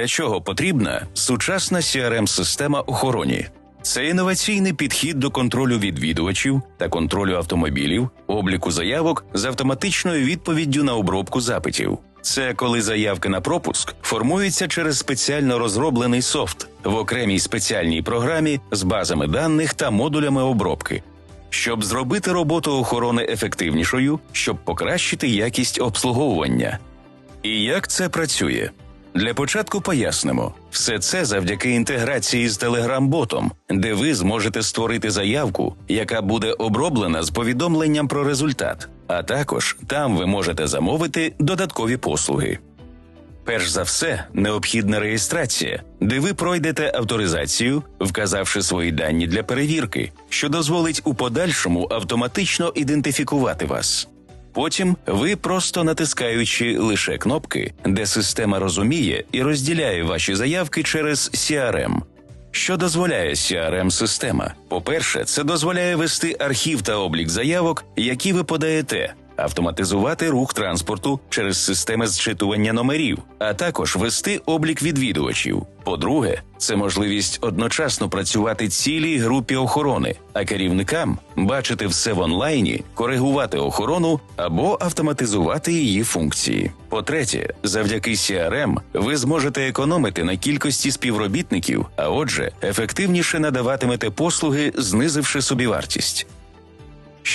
Для чого потрібна сучасна crm система охороні? Це інноваційний підхід до контролю відвідувачів та контролю автомобілів, обліку заявок з автоматичною відповіддю на обробку запитів. Це коли заявки на пропуск формуються через спеціально розроблений софт в окремій спеціальній програмі з базами даних та модулями обробки, щоб зробити роботу охорони ефективнішою, щоб покращити якість обслуговування. І як це працює? Для початку пояснимо все це завдяки інтеграції з Telegram-ботом, де ви зможете створити заявку, яка буде оброблена з повідомленням про результат. А також там ви можете замовити додаткові послуги. Перш за все, необхідна реєстрація, де ви пройдете авторизацію, вказавши свої дані для перевірки, що дозволить у подальшому автоматично ідентифікувати вас. Потім ви просто натискаючи лише кнопки, де система розуміє і розділяє ваші заявки через CRM. Що дозволяє crm система По-перше, це дозволяє вести архів та облік заявок, які ви подаєте, автоматизувати рух транспорту через системи зчитування номерів, а також вести облік відвідувачів. По-друге, це можливість одночасно працювати цілій групі охорони, а керівникам бачити все в онлайні, коригувати охорону або автоматизувати її функції. По-третє, завдяки CRM ви зможете економити на кількості співробітників, а отже, ефективніше надаватимете послуги, знизивши собівартість.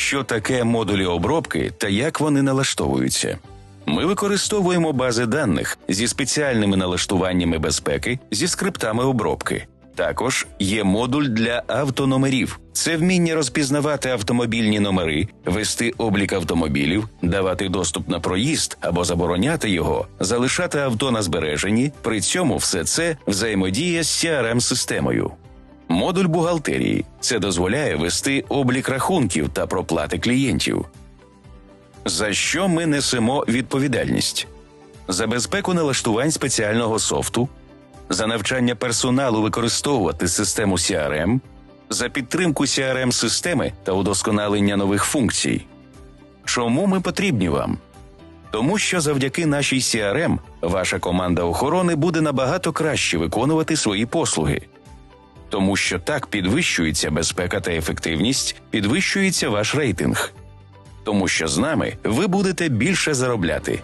Що таке модулі обробки та як вони налаштовуються? Ми використовуємо бази даних зі спеціальними налаштуваннями безпеки зі скриптами обробки. Також є модуль для автономерів. Це вміння розпізнавати автомобільні номери, вести облік автомобілів, давати доступ на проїзд або забороняти його, залишати авто на збереженні. При цьому все це взаємодіє з crm системою Модуль бухгалтерії це дозволяє вести облік рахунків та проплати клієнтів. За що ми несемо відповідальність? За безпеку налаштувань спеціального софту, за навчання персоналу використовувати систему CRM, за підтримку crm системи та удосконалення нових функцій. Чому ми потрібні вам? Тому що завдяки нашій CRM ваша команда охорони буде набагато краще виконувати свої послуги тому що так підвищується безпека та ефективність, підвищується ваш рейтинг, тому що з нами ви будете більше заробляти.